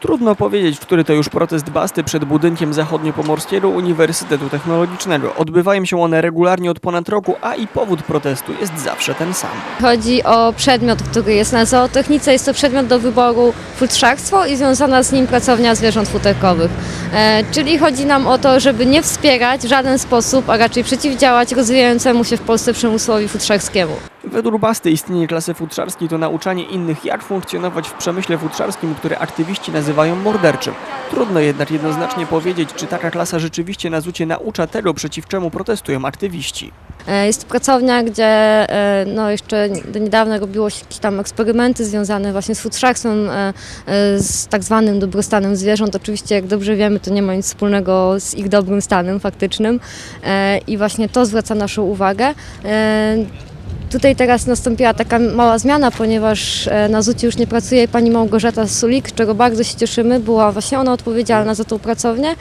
Trudno powiedzieć, który to już protest Basty przed budynkiem zachodniopomorskiego Uniwersytetu Technologicznego. Odbywają się one regularnie od ponad roku, a i powód protestu jest zawsze ten sam. Chodzi o przedmiot, który jest na zootechnice. Jest to przedmiot do wyboru futrzarstwo i związana z nim pracownia zwierząt futerkowych. E, czyli chodzi nam o to, żeby nie wspierać w żaden sposób, a raczej przeciwdziałać rozwijającemu się w Polsce przemysłowi futrzarskiemu. Według Basty istnienie klasy futrzarskiej to nauczanie innych, jak funkcjonować w przemyśle futrzarskim, który aktywiści nazywają morderczym. Trudno jednak jednoznacznie powiedzieć, czy taka klasa rzeczywiście na zucie naucza tego, przeciw czemu protestują aktywiści. E, Jest to pracownia, gdzie e, no, jeszcze do niedawna robiło się jakieś tam eksperymenty związane właśnie z futrzarstwem, e, z tak zwanym dobrostanem zwierząt. Oczywiście, jak dobrze wiemy, to nie ma nic wspólnego z ich dobrym stanem faktycznym i właśnie to zwraca naszą uwagę. Tutaj teraz nastąpiła taka mała zmiana, ponieważ e, na ZUT już nie pracuje pani Małgorzata Sulik, czego bardzo się cieszymy. Była właśnie ona odpowiedzialna za tą pracownię.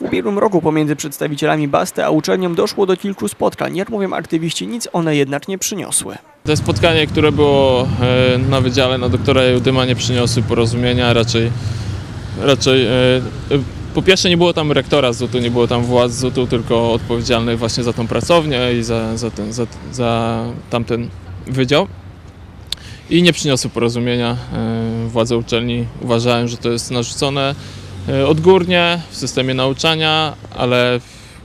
W ubiegłym roku pomiędzy przedstawicielami Basty a uczelnią doszło do kilku spotkań. Jak mówią aktywiści, nic one jednak nie przyniosły. To spotkanie, które było e, na wydziale na doktora Judyma nie przyniosły porozumienia, raczej, raczej e, po pierwsze nie było tam rektora ZUT-u, nie było tam władz ZUT-u, tylko odpowiedzialnych właśnie za tą pracownię i za, za, ten, za, za tamten wydział. I nie przyniosły porozumienia. E, Władze uczelni uważają, że to jest narzucone e, odgórnie w systemie nauczania, ale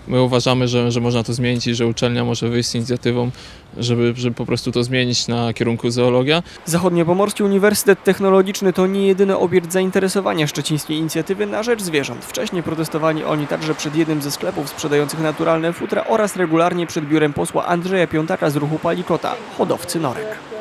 my uważamy, że, że można to zmienić i że uczelnia może wyjść z inicjatywą żeby, żeby po prostu to zmienić na kierunku zoologia. Zachodniopomorski Uniwersytet Technologiczny to nie jedyny obiekt zainteresowania szczecińskiej inicjatywy na rzecz zwierząt. Wcześniej protestowali oni także przed jednym ze sklepów sprzedających naturalne futra oraz regularnie przed biurem posła Andrzeja Piątaka z ruchu Palikota, hodowcy norek.